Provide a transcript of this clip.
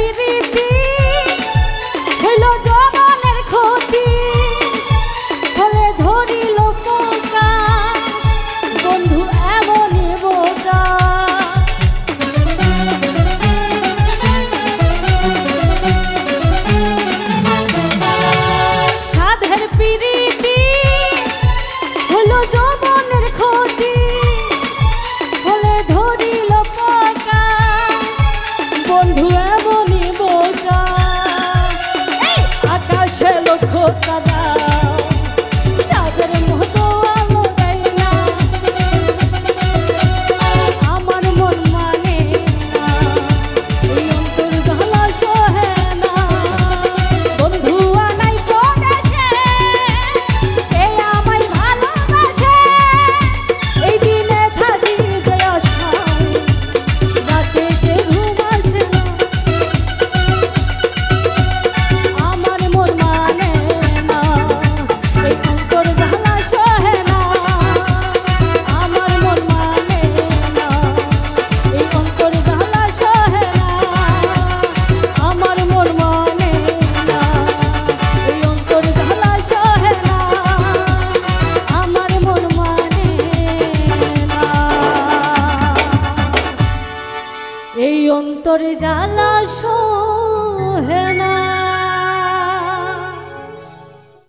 পিরিতি লক্ষ্য অন্তরে জ্বালা সহে না।